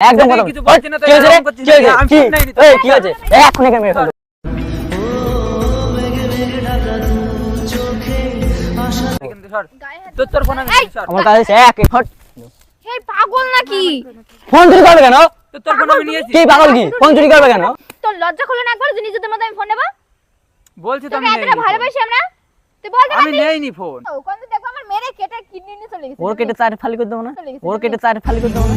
একদম বল। কি হয়েছে এখানে মেরে ফেলব। তোর ফোন আমি আমার কাছে এক হট হে পাগল নাকি? ফোন চুরি করবে কেন? তোর তোর ফোন আমি নিয়েছি কি পাগল কি? ফোন চুরি করবে কেন? তোর লজ্জা করল না একবার? যে নিজেদের আমি ফোন নেব? বলছি তো আমি ভালোবাসি আমরা? তুই বলতে আমি নেইনি ফোন কেটে কিডনি নিয়ে চলে গেছে ওর কেটে চার ফালি করে দেবো না? ওর কেটে চার ফালি করে দেবো না?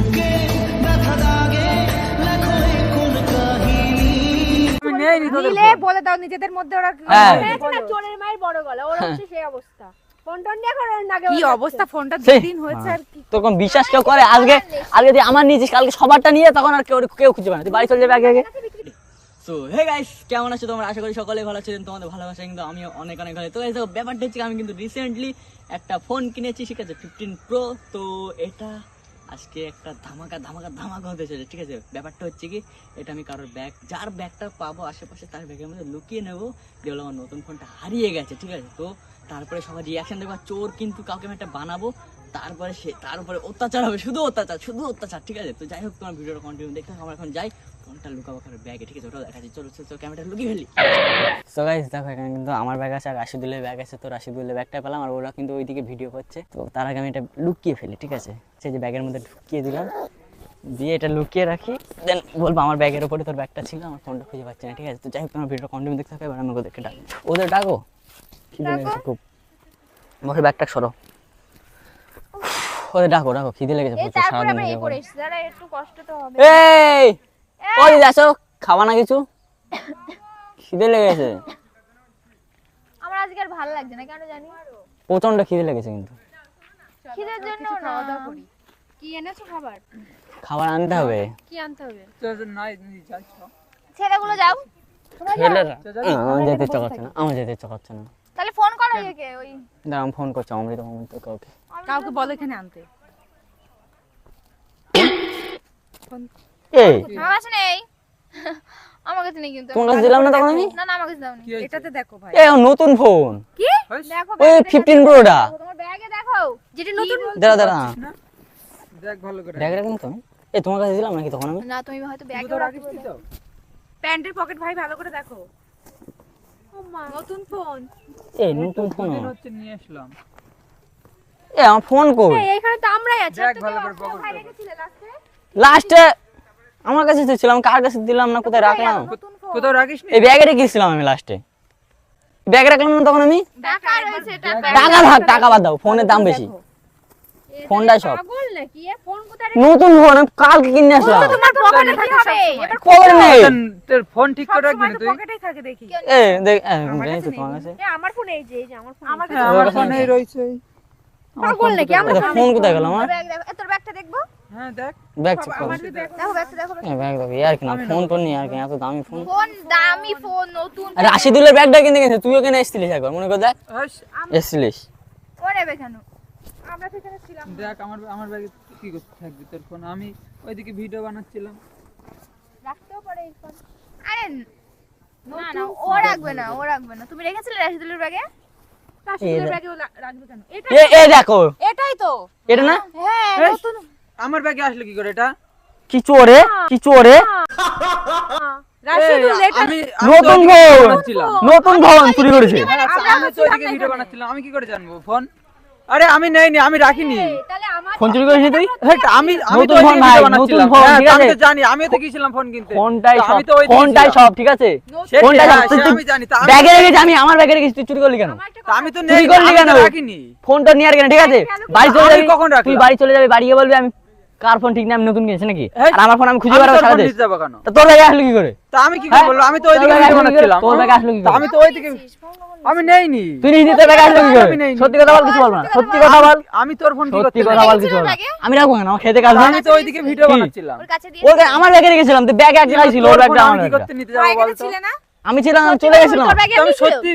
বলে দাও নিজেদের মধ্যে ওরা হ্যাঁ। চোরের মায়ের বড় গলা ওর হচ্ছে সেই অবস্থা। ফোনটা নিয়ে এখন ওর নাকে কি ওর অবস্থা? ফোনটা সেই। হয়েছে আর কি। বিশ্বাস কেউ করে? আজকে আজকে যদি আমার নিয়েছিস কালকে সবারটা নিয়ে তখন আর কেউ কেউ খুঁজে পায় না। তুই বাড়ি চলে যাবে আগে আগে। সো হে গাইস কেমন আছো তোমরা? আশা করি সকলে ভালো তোমাদের ভালোবাসা কিন্তু অনেক অনেক ভালো। তো দেখো, ব্যাপারটা হচ্ছে আমি কিন্তু রিসেন্টলি একটা ফোন কিনেছি, ঠিক আছে ফিফটিন প্রো তো এটা আজকে একটা ধামাকা ধামাকা ধামাকা হতে চলেছে, ঠিক আছে? ব্যাপারটা হচ্ছে কি, এটা আমি কারোর ব্যাগ যার ব্যাগটা পাবো আশেপাশে, তার ব্যাগের মধ্যে লুকিয়ে নেব। আমার নতুন ফোনটা হারিয়ে গেছে, ঠিক আছে? তো তারপরে সবাই রিয়াকশন দেখব চোর কিন্তু কাউকে আমি একটা বানাবো, তারপরে সে, তার উপরে অত্যাচার হবে, শুধু অত্যাচার শুধু অত্যাচার, ঠিক আছে? তো যাই হোক, তোমার ভিডিওটা কন্টিনিউ দেখতে আমরা এখন যাই। ফোনটা লুকাবো কারোর ব্যাগে ঠিক আছে? ওটা দেখাচ্ছি চলো চলো চলো ক্যামেরাটা লুকিয়ে ফেলি। সো গাইস দেখো এখানে কিন্তু আমার ব্যাগ আছে আর রাশিদুলের ব্যাগ আছে। তো রাশিদুলের ব্যাগটা পেলাম আর ওরা কিন্তু ওইদিকে ভিডিও করছে। তো তার আগে আমি এটা লুকিয়ে ফেলি ঠিক আছে? সেই যে ব্যাগের মধ্যে ঢুকিয়ে দিলাম দিয়ে এটা লুকিয়ে রাখি। দেন বলব আমার ব্যাগের উপরে তোর ব্যাগটা ছিল আমার ফোনটা খুঁজে পাচ্ছি না ঠিক আছে? তো যাই হোক তোমার ভিডিও কন্টিনিউ দেখতে থাকো এবার আমি ওদেরকে ডাকি ওদের ডাকো? কি লেগেছে খুব। বসে ব্যাগটা সরো। ওদের ডাকো ডাকো খিদে লেগেছে এই প্রচুর সারাদিন এই! করে করে। ওই আসো খাওয়া না কিছু? খিদে লেগেছে। আমার আজকে আর ভালো লাগছে না কেন জানি? প্রচণ্ড খিদে লেগেছে কিন্তু। খিদের জন্য না। কি এনেছো খাবার? খাবার আনতে হবে। কি আনতে হবে। ছেলেগুলো যাও। ছেলেরা? আমার যেতে ইচ্ছা করছে না আমার যেতে ইচ্ছা করছে না। তাহলে ফোন করো একে ওই। দাঁড়া ফোন করছি অমৃত অমৃত কাউকে। কাউকে বলো এখানে আনতে। এই। আমার কাছে নেই। আমার কাছে নেই কিন্তু। তোমার কাছে দিলাম না তখন আমি? না না আমার কাছে দাও এটাতে দেখো ভাই। এ নতুন ফোন। হইস? দেখো ওই ব্যাগে ফিফটিন প্রোটা তোমার ব্যাগে দেখো। যেটা নতুন দাঁড়া দাঁড়া। দেখ ভালো করে। ব্যাগ রাখুন তো এ তোমার কাছে দিলাম নাকি তখন আমি? না তুমি হয়তো ব্যাগে তো রাখিস প্যান্টের পকেট ভাই ভালো করে দেখো। নতুন ফোন। এই নতুন ফোন। হচ্ছে নিয়ে আসলাম। এ আমার ফোন কই? এইখানে তো আমরাই আছি। লাস্টে আমার কাছে তো ছিলাম কার কাছে দিলাম না কোথায় রাখলাম? কোথাও রাখিস নি? এই ব্যাগে রেখেছিলাম আমি লাস্টে ব্যাগে রাখলাম না তখন আমি? টাকা রয়েছে এটা টাকা থাক টাকা বাদ দাও ফোনের দাম বেশি। ফোনটাই সব। পাগল নাকি? এ ফোন কোথায় নতুন ফোন আমি কালকে কিনে আসলাম। তোমার পকেটে থাকে হবে এবার খবর নেই। তোর- ফোন ঠিক করে রাখবি না তুই? পকেটেই থাকে দেখি। এ দেখ এ, তো তোমার কাছে আমার ফোন এই যে এই যে আমার ফোন আমার হ্যাঁ, আমার ফোনেই রয়েছে। পাগল নাকি? আমার ফোন কোথায় গেল আমার তোর ব্যাগটা দেখব? হ্যাঁ দেখ। ব্যাগ চেক করো। দেখো। ব্যাগটা দেখো এ, ব্যাগ দেখো আর কি না ফোন টোন নেই আর কি এত দামি ফোন। ফোন দামি ফোন নতুন রাশিদুলের ব্যাগটা কিনতে গেছে তুইও কেন এসেছিলিস একবার মনে কর দেখ। এসেছিলিস। ও নেবে আমরা সেখানে ছিলাম দেখ আমার আমার ব্যাগে কি করতে থাকবি তোর ফোন? আমি ওইদিকে ভিডিও বানাচ্ছিলাম। রাখতেও পারে এই ফোন। আরে না না ও রাখবে না ও রাখবে না। তুমি রেখেছিলে রাশিদুলের ব্যাগে? তার এই সাথে দেখ। ব্যাগে রাখবে কেন? এটা এ এ দেখো। এটাই তো। এটা না? হ্যাঁ আমার ব্যাগে আসলো কি করে এটা? কি চোরে? কি চোরে? নতুন ফোন ফোন চুরি করেছে। আচ্ছা, আমি তো ওইদিকে ভিডিও বানাচ্ছিলাম আমি কি করে জানব? ফোন? আরে আমি নেইনি আমি রাখিনি। ফোন চুরি করেছিস তুই? আমি আমি তো ফোন ওইদিকে নতুন ফোন, হ্যাঁ, ঠিক আমি তো জানি আমিও তো গিয়েছিলাম ফোন কিনতে। ফোনটাই সব ফোনটাই ঠিক আছে? ফোনটাই সব সে তুই- তুই আমি জানি ব্যাগে রেখেছি আমি আমার ব্যাগে রেখেছি তুই চুরি করলি কেন? আমি তো চুরি নেই করলি কেন? রাখিনি। ফোনটা নিয়ে আর কেন ঠিক আছে? বাড়ি চলে যাবি? কখন রাখলাম? তুই বাড়ি চলে যাবি বাড়ি গিয়ে বলবি আমি। কার ফোন ঠিক না আমি নতুন কিনেছি নাকি? আর আমার ফোন আমি খুঁজে বেড়াবো তোর সারা দেশ। কেন? তা তোর ব্যাগে আসলো কি করে? তা আমি কি করে হ্যাঁ? আমি তো তোর ভিডিও আসলো কি করে? বানাচ্ছিলাম। তোর ব্যাগে আসলো কি করে? আমি তো ওইদিকে আমি নেইনি। তুই নিজে ব্যাগে আসলো কি করে? সত্যি কথা বল কিছু বলব না। সত্যি কথা বল। আমি তোর ফোন কি সত্যি কথা বল কিছু বল আমি রাখব আমার খেতে কাজ আমি তো ওইদিকে ভিডিও বানাচ্ছিলাম। ওর কাছে দিয়ে ওর আমার ব্যাগে রেখেছিলাম তুই ব্যাগ এক জায়গায় ছিল ওর ব্যাগটা আমার কি করতে নিতে যাব ছিলে না? আমি ছিলাম চলে গেছিলাম। তোর ব্যাগে তো আমি সত্যি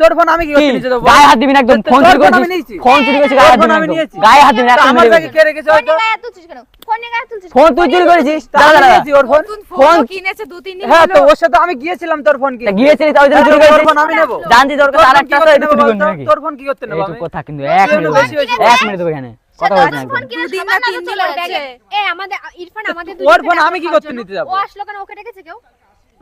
তোর ফোন আমি কি কি? করতে নিতে যাব গায়ে হাত দিবি না একদম ফোন চুরি করেছিস? ফোন চুরি করেছিস গায়ে হাত দিবি না। গায়ে হাত দিবি না আমার দেবো। কে রেখেছে ফোন হয়তো নিয়ে গায়ে তুলছিস কেন? ফোন নিয়ে গায়ে তুলছিস ফোন তুই চুরি করেছিস। নিয়েছি ওর ফোন। ফোন কিনেছে দু তিন দিন হ্যাঁ তো ওর সাথে আমি গিয়েছিলাম তোর ফোন কিনতে। গিয়েছিলি তাই জন্য চুরি তোর করেছিস। ফোন আমি নেব। জানছি তোর কাছে আরেকটা কি আছে করতে এটা চুরি করবি নাকি? তোর ফোন কি করতে নেব এই আমি? কথা কিন্তু এক মিনিট। এক মিনিট এখানে। কথা ফোন কিনে দুদিন না তিন দিন চলে ওর গেছে। ব্যাগে এ আমাদের ইরফান আমাদের ওর ফোন আমি কি করতে নিতে যাব? ও আসলো কেন ওকে ডেকেছে কেউ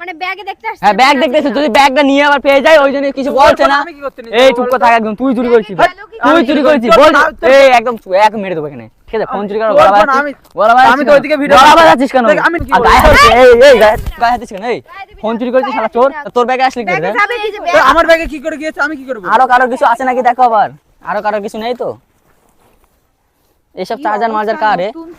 মানে ব্যাগে দেখতে আসছে হ্যাঁ ব্যাগ দেখতেছে যদি ব্যাগটা নিয়ে আবার পেয়ে যায় ওই জন্য কিছু বলছে না। আমি কি করতে নিতে এই চুপ তো? একদম তুই চুরি করেছিস। তুই চুরি করেছিস বল এই একদম এক মেরে দেবো এখানে। ঠিক আছে ফোন চুরি করার আমি- গলা বাজাচ্ছিস আমি তো ওইদিকে ভিডিও। বাজাচ্ছিস কেন? আমি এই এই গায়ে কেন? এই ফোন চুরি করেছিস শালা চোর তোর ব্যাগে আসলি কি আমার ব্যাগে কি করে গিয়েছে? আমি কি করব? আরও কারও কিছু আছে নাকি দেখো আবার? আরও কারোর কিছু নেই তো? এইসব চার্জার মার্জার কার রে? ফোন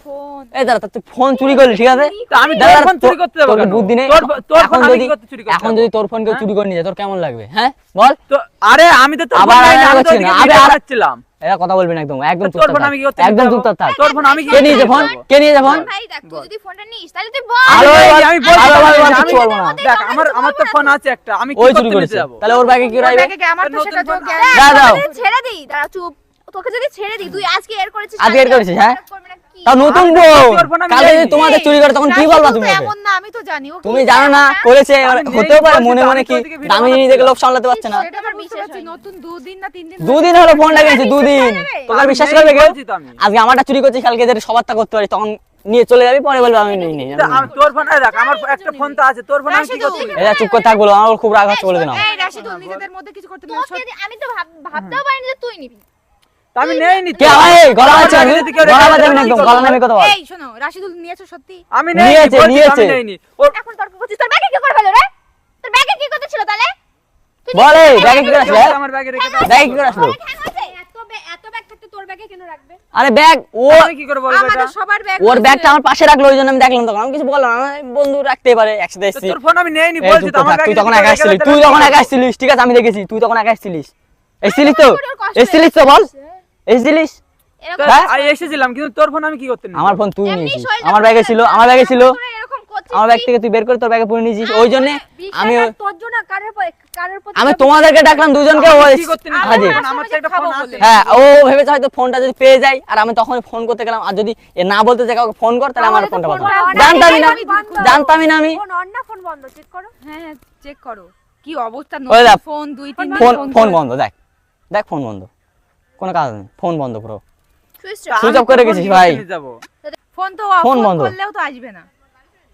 এই দাঁড়া তুই ফোন চুরি করলি ঠিক আছে? আমি তোর ফোন চুরি করতে যাব তোর বুদ্ধি নেই? তোর তোর ফোন আমি করতে চুরি করতে এখন যদি তোর ফোন কেউ চুরি করে নিয়ে যায় তোর কেমন লাগবে? হ্যাঁ? বল। তো আরে আমি তো তোর ফোন আমি তো। এরা কথা বলবি না একদম একদম তোর ফোন থাক। আমি কি করতে একদম চুপচাপ থাক। তোর ফোন আমি কি কে করতে নিয়েছে ফোন? কে নিয়েছে ফোন ভাই দেখ তুই যদি ফোনটা নিস তাহলে তুই বল। আরে বল, আমি আরে বল, আমি- বলব না। দেখ আমার আমার তো ফোন আছে একটা আমি কি চুরি করতে যাব? তাহলে ওর ব্যাগে কি রইবে ব্যাগে কি আমার তো সেটা তো জ্ঞান- দাও ছেড়ে দিই দাঁড়া চুপ। তোকে যদি ছেড়ে দিই তুই আজকে এর করেছিস আজকে এর করেছিস, হ্যাঁ? নতুন আমি বউ তোর ফোন আমি কালকে যদি তোমাদের চুরি করে তখন কি বলবা তুমি এমন না আমি তো জানি তুমি জানো না করেছে হতেও পারে মনে মনে আমি কি জিনিস দেখে লোক সামলাতে পারছে না। নতুন দুদিন না তিন দিন দুদিন হলো ফোন লাগিয়েছি দুদিন। তোকে বিশ্বাস করবে কেউ? আমি। আজকে আমারটা চুরি করছিস কালকে যদি সবারটা করতে পারিস তখন নিয়ে চলে যাবি পরে বলবি আমি নেই নেই তোর ফোন এই আমার একটা ফোন তো আছে তোর ফোন আমি কি করতে এটা চুপ করে থাক বলো আমার খুব রাগ হচ্ছে বলে দিলাম। এই রাশিদুল নিজেদের মধ্যে কিছু করতে আমি তো ভাবতেও পারিনি যে তুই নিবি। আমি নেইনি কে আমার গলা বাজছে আমি ব্যাগে যদি কেউ গলা রেখে বাজাবি দেয়, না আমি একদম গলা। নামে কথা বল। এই শোনো রাশিদুল নিয়েছো সত্যি। আমি নেইনি নিয়েছে, নিয়েছে। আমি নেইনি। ওর এখন তর্ক করছিস? তোর ব্যাগে কি করে ফেলো রে? তোর ব্যাগে কি করতে ছিল তাহলে? তুই ব্যাগে কি আসলো? আমার ব্যাগে রেখে দাও ব্যাগে কি আসলো? হয়েছে? এত ব্যাগ এত ব্যাগ থাকতে তোর ব্যাগে কেন রাখবে? আরে ব্যাগ ও কি করে বলব এটা সবার ব্যাগ ওর ব্যাগটা আমার পাশে রাখল ওই আমি দেখলাম তখন। আমি কিছু বললাম না বন্ধু রাখতেই পারে একসাথে এসেছি। তোর ফোন আমি নেইনি বলছি তো আমার থাক, তুই তখন একা কেউ তুই তখন একা আসছিলিস ঠিক আছে? আমি দেখেছি তুই তখন একা আসছিলিস। এসছিলিস তো? এসছিলিস তো বল। এসছিলিস? এরকম তো আমি এসেছিলাম কিন্তু তোর ফোন আমি কি করতে আমার ফোন তুই নিয়েছিস। আমার ব্যাগে ছিল আমার ব্যাগে ছিল। তোরা এরকম করছিস আমার ব্যাগ থেকে তুই বের করে তোর ব্যাগে পুরে নিয়েছিস। ওই জন্য আমি বিশ্বাস তোর জন্য কারোর পর- কারোর প্রতি আমি তোমাদেরকে ডাকলাম দুজনকে হ্যাঁ ও ভেবেছে হয়তো ফোনটা যদি পেয়ে যায় আর আমি তখন ফোন করতে গেলাম। আর যদি এ না বলতে যে কাউকে ফোন কর তাহলে আমার ফোনটা পাবো জানতামই না। জানতামই না আমি। ফোন বন্ধ চেক করো। হ্যাঁ চেক করো। কি অবস্থা? ফোন দুই তিন ফোন বন্ধ দেখ। দেখ ফোন বন্ধ। কোনো কাজ নেই ফোন বন্ধ পুরো সুইচ আমি অফ করে গেছিস ভাই। ফোন তো ফোন বন্ধ। করলেও তো আসবে না।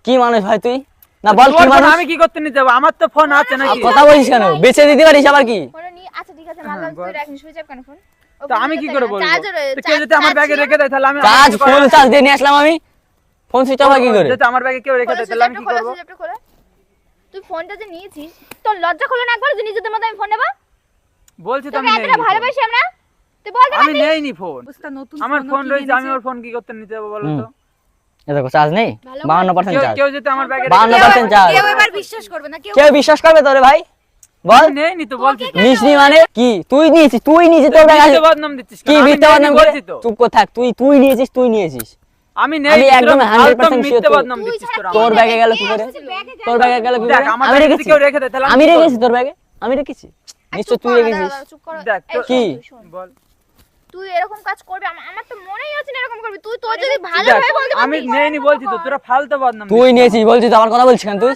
কি মানুষ ভাই তুই? না বল কি মানুষ? আমি কি করতে নিতে যাব? আমার তো ফোন আছে নাকি? কথা বলিস কেন? বেঁচে দিতে পারিস আবার কি? আচ্ছা ঠিক আছে মানলাম তুই রাখিস সুইচ অফ কেন ফোন? তো আমি কি করে বলব? কেউ যদি আমার ব্যাগে রেখে দেয় তাহলে আমি চার্জ ফুল চার্জ দিয়ে নিয়ে আসলাম আমি। ফোন সুইচ অফ কি করে। যদি আমার ব্যাগে কেউ রেখে দেয় তাহলে আমি কি করব? তুই ফোনটা যে নিয়েছিস তোর লজ্জা করল না একবার যে নিজেদের মতো আমি ফোন নেব? বলছি তো আমি ভালোবাসি আমরা? তুই বল আমি নেইনি ফোন নতুন আমার ফোন রয়েছে আমি ওর ফোন কি করতে নিতে যাব বলো তো? দেখো চার্জ নেই? বাহান্ন পার্সেন্ট কেউ চার্জ কেউ যদি আমার ব্যাগে বাহান্ন রেখে দেয় পার্সেন্ট চার্জ কেউ এবার বিশ্বাস করবে না কেউ কেউ বিশ্বাস করবে তোরে ভাই? বল। আমি নেইনি তো বলছি নিসনি মানে? কি? তুই নিয়েছিস তুই নিয়েছিস তোর ব্যাগ আছে বদনাম দিচ্ছিস কি মিথ্যা নেইনি বদনাম তো। চুপ কর থাক তুই তুই নিয়েছিস তুই নিয়েছিস। আমি আমি একদম 100% মিথ্যে sure বদনাম তুই দিচ্ছিস ছাড়া তোর তোর ব্যাগে গেল কি করে তোর ব্যাগে গেল কি করে আমি রেখেছি। কেউ রেখে দেয় তাহলে আমি রেখেছি তোর ব্যাগে আমি রেখেছি নিশ্চয় তুই রেখেছিস। দেখ, কি? বল। তুই এরকম কাজ করবি আমার তো মনেই হচ্ছে না এরকম করবি তুই তোর যদি ভালো হয় বলতে আমি নেইনি বলছি তো তোরা ফালতু বদনাম তুই নিয়েছিস বলছিস আমার কথা বলছিস কেন তুই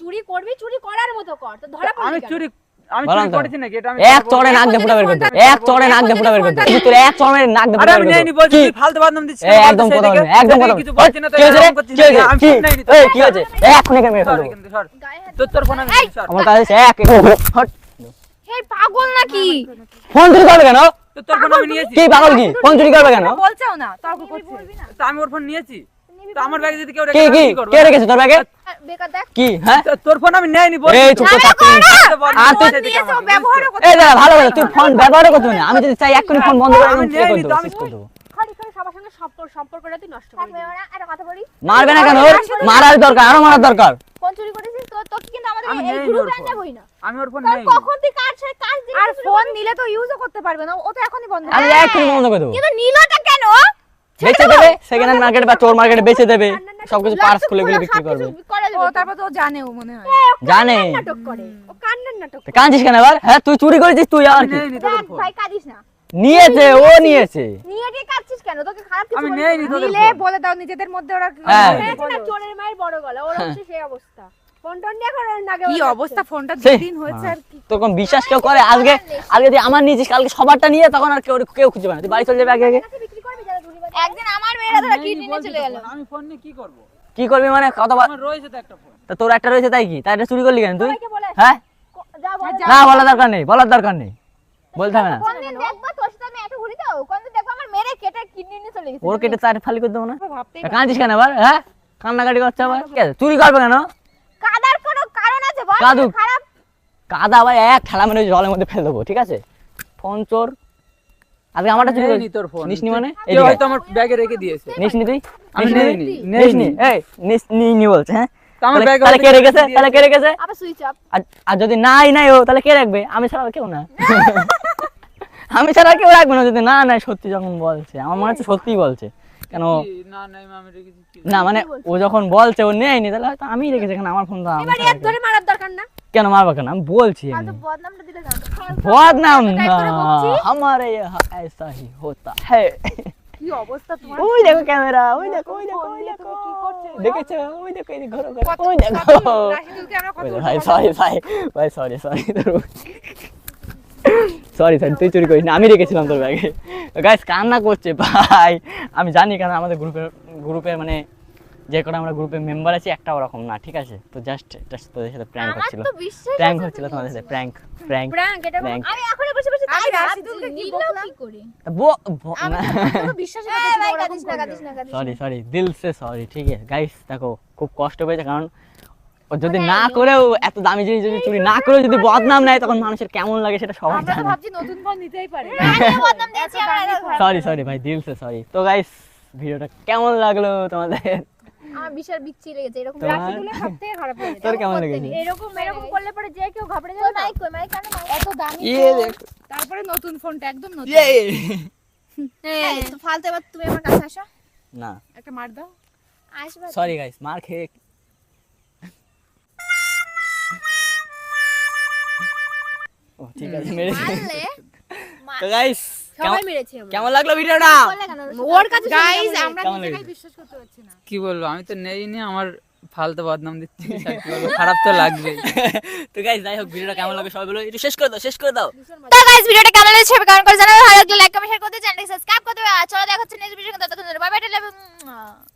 চুরি করবি চুরি করার মতো কর তো ধরা আমি চুরি আমি চুরি করেছি নাকি এটা আমি এক চড়ে নাক দিয়ে ফুটা বের করতে এক চড়ে নাক দিয়ে ফুটা বের করতে তুই তোর এক চড়ে নাক দিয়ে আরে আমি নেইনি বলছি তুই ফালতু বদনাম দিচ্ছিস একদম কথা বলবি একদম কথা কিছু বলবি না তো কি হয়েছে রে? এরকম করছিস কি হয়েছে না, আমি কি ফোন নেইনি এই কি হয়েছে এখন এখানে মেরে ফেলব তোর তোর ফোন আমার কাছে এক হট হে পাগল নাকি ফোন চুরি কেন তোর তোর ফোন আমি নিয়েছি। কি পাগল কি? ফোন চুরি করবে কেন? বলছেও না তর্ক করছে। তো আমি ওর ফোন নিয়েছি। তো আমার ব্যাগে যদি কেউ রেখে কি কি রেখেছে তোর ব্যাগে? বেকার দেখ। কি হ্যাঁ? তোর ফোন আমি নেইনি বলছি এই চুপ করে থাক আর তুই-? এই দাদা ভালো কথা তুই ফোন ব্যবহার করতে না। আমি যদি চাই এক্ষুনি ফোন বন্ধ করে আমি করে করে দেবো? সম্পর্কটা তুই নষ্ট একটা কথা বলি। মারবে না কেন মারার দরকার আরও মারার দরকার। ফোন চুরি করেছিস তো তোকে কিন্তু আমাদের এই গ্রুপে ফোন। না। আমি ওর ফোন নেইনি। কখন তুই কাজ ছেড়ে কাজ আর ফোন নিলে তো ইউজও করতে পারবে না ও তো এখনই বন্ধ আমি বন্ধ করে দেবো। কিন্তু নিলটা কেন? বেচে দেবে সেকেন্ড হ্যান্ড মার্কেটে বা চোর মার্কেটে বেচে দেবে সবকিছু পার্স খুলে খুলে বিক্রি করবে। ও তারপর তো ও মনে হয়। জানে। নাটক করে ও কান্নার নাটক তো কাঁদছিস কেন এবার? হ্যাঁ তুই চুরি করেছিস তুই আর কি? ভাই কাঁদিস না। নিয়েছে ও নিয়েছে। কাঁদছিস কেন? তোকে খারাপ কিছু আমি নেইনি না? তোদের বলে দাও নিজেদের মধ্যে ওরা হ্যাঁ। চোরের মায়ের বড় গলা ওর হচ্ছে সেই অবস্থা। ফোন টোন নিয়ে এখন নাগে কি অবস্থা? ফোনটা দুদিন হয়েছে আর কি তোর বিশ্বাস কেউ করে? আজকে আজকে যদি আমার নিয়েছিস কালকে সবারটা নিয়ে তখন আর কেউ কেউ খুঁজে পাবে না। বাড়ি চলে যাবে আগে আগে। বিক্রি করবি যারা ধুলি বাজে একদিন আমার মেয়েরা ধরে নেই নিয়ে চলে গেল? আমি ফোন নিয়ে কি করব? কি করবি মানে কত আমার রয়েছে তো একটা ফোন। তা তোর একটা রয়েছে তাই কি? তাই এটা চুরি করলি কেন তুই? হ্যাঁ? ক- যা বল না বলার দরকার নেই বলার দরকার নেই। বলতে হবে না। কোনদিন দেখবা তোর সাথে আমি এত ঘুরি দাও কোনদিন দেখবা আমার মেরে কেটে কিডনি নিয়ে চলে গেছে। ওর কেটে তার ফালি করে দেবো না? কাঁদছিস কেন আবার হ্যাঁ? কান্নাকাটি করছে আবার। কে চুরি করবে কোনো? খারাপ। কাদা আবার এক ঠেলা মেরে জলের মধ্যে ফেলে দেবো ঠিক আছে? ফোন চোর আজকে আমারটা চুরি তোর ফোন। নিসনি মানে? আয়। হয়তো আমার ব্যাগে রেখে দিয়েছে। নিস নি তুই? আমি নিস নি? নেইনি, নিস নি? নেইনি। এই নিস নি নি বলছে হ্যাঁ? আমার ব্যাগে তাহলে কে রেখেছে? তাহলে কে রেখেছে? আবার সুইচ অফ আর আর যদি নাই নাই ও তাহলে কে রাখবে? আমি ছাড়া আর কেউ না। আমি ছাড়া আর কেউ রাখবে না যদি না নাই সত্যি যখন বলছে। আমার মনে হচ্ছে সত্যিই বলছে। কেন কি? না না আমি রেখেছি কি? না মানে ও যখন বলছে ও নেয়নি তাহলে হয়তো আমি রেখেছি কেন আমার ফোন তো আমার এবার ছাড়া এক ধরে মারার দরকার না কেন মারবো কেন আমি বলছি আর আমি তো বদনামটা দিলে জানো বদনাম টাইপ না করে বকছি। हमारे यहाँ ऐसा ही होता है কি অবস্থা তোমার ওই দেখো ক্যামেরা ওই দেখো ওই দেখো ওই দেখো দেখেছো ওই দেখো এই ঘোরো ঘোরো ওই দেখো রাশিদুলকে আমরা কত ওই দেখো, ভাই সরি ভাই ভাই সরি সরি সরি সরি তুই চুরি করিস না আমি রেখেছিলাম তোর ব্যাগে গাইস কান্না করছে ভাই। আমি জানি কারণ আমাদের গ্রুপের গ্রুপের মানে যে কটা আমরা গ্রুপের মেম্বার আছি একটা ওরকম না ঠিক আছে? তো জাস্ট জাস্ট তোদের সাথে প্র্যাঙ্ক হচ্ছিল। প্র্যাঙ্ক হচ্ছিল তোমাদের সাথে প্র্যাঙ্ক প্র্যাঙ্ক প্র্যাঙ্ক এটা আমি এখনও বসে বসে তাই রাশিদুলকে কি বকলাম? করি? বো বো- আমি না। তো বিশ্বাসই করতেছি না, কাঁদিস না কাঁদিস না কাঁদিস না। সরি সরি দিল সে সরি ঠিক আছে। গাইস দেখো খুব কষ্ট পেয়েছে কারণ ও যদি না করেও এত দামি জিনিস যদি চুরি না করেও যদি বদনাম নেয় তখন মানুষের কেমন লাগে সেটা সবাই জানে। ভাবছি নতুন ফোন নিতেই পারি। সরি সরি ভাই দিল সে সরি তো গাইস ভিডিওটা কেমন লাগল তোমাদের? আমার বিশাল বিচ্ছি লেগেছে এরকম তোমার? রাশিদুলের সব খারাপ হয়ে তোর কেমন লেগেছে? এরকম এরকম করলে পরে যে কেউ ঘাবড়ে যাবে না কই মাই কেন এত দামি ইয়ে তারপরে নতুন ফোনটা একদম নতুন। ইয়ে। হ্যাঁ, তো ফালতু এবার তুমি আমার কাছে আসো। না। একটা মার দাও। আসবে সরি গাইস মার খেয়ে ও ঠিক আছে মেরেছি মারলে তো গাইস সবাই মেরেছে কেমন লাগল ভিডিওটা? ওর কাছে গাইস আমরা নিজেরাই বিশ্বাস করতে পারছি না। কি বলব আমি তো নেইনি আমার ফালতু বদনাম দিচ্ছি খারাপ তো লাগবে তো গাইস যাই হোক ভিডিওটা কেমন লাগে সবাই বলো একটু শেষ করে দাও শেষ করে দাও। তো গাইস ভিডিওটা কেমন লেগেছে কমেন্ট করে জানাবে ভালো লাগলে লাইক কমেন্ট শেয়ার করতে চ্যানেলটি সাবস্ক্রাইব করতে আর চলো দেখা হচ্ছে নেক্সট ভিডিও ততক্ষণ বাই বাই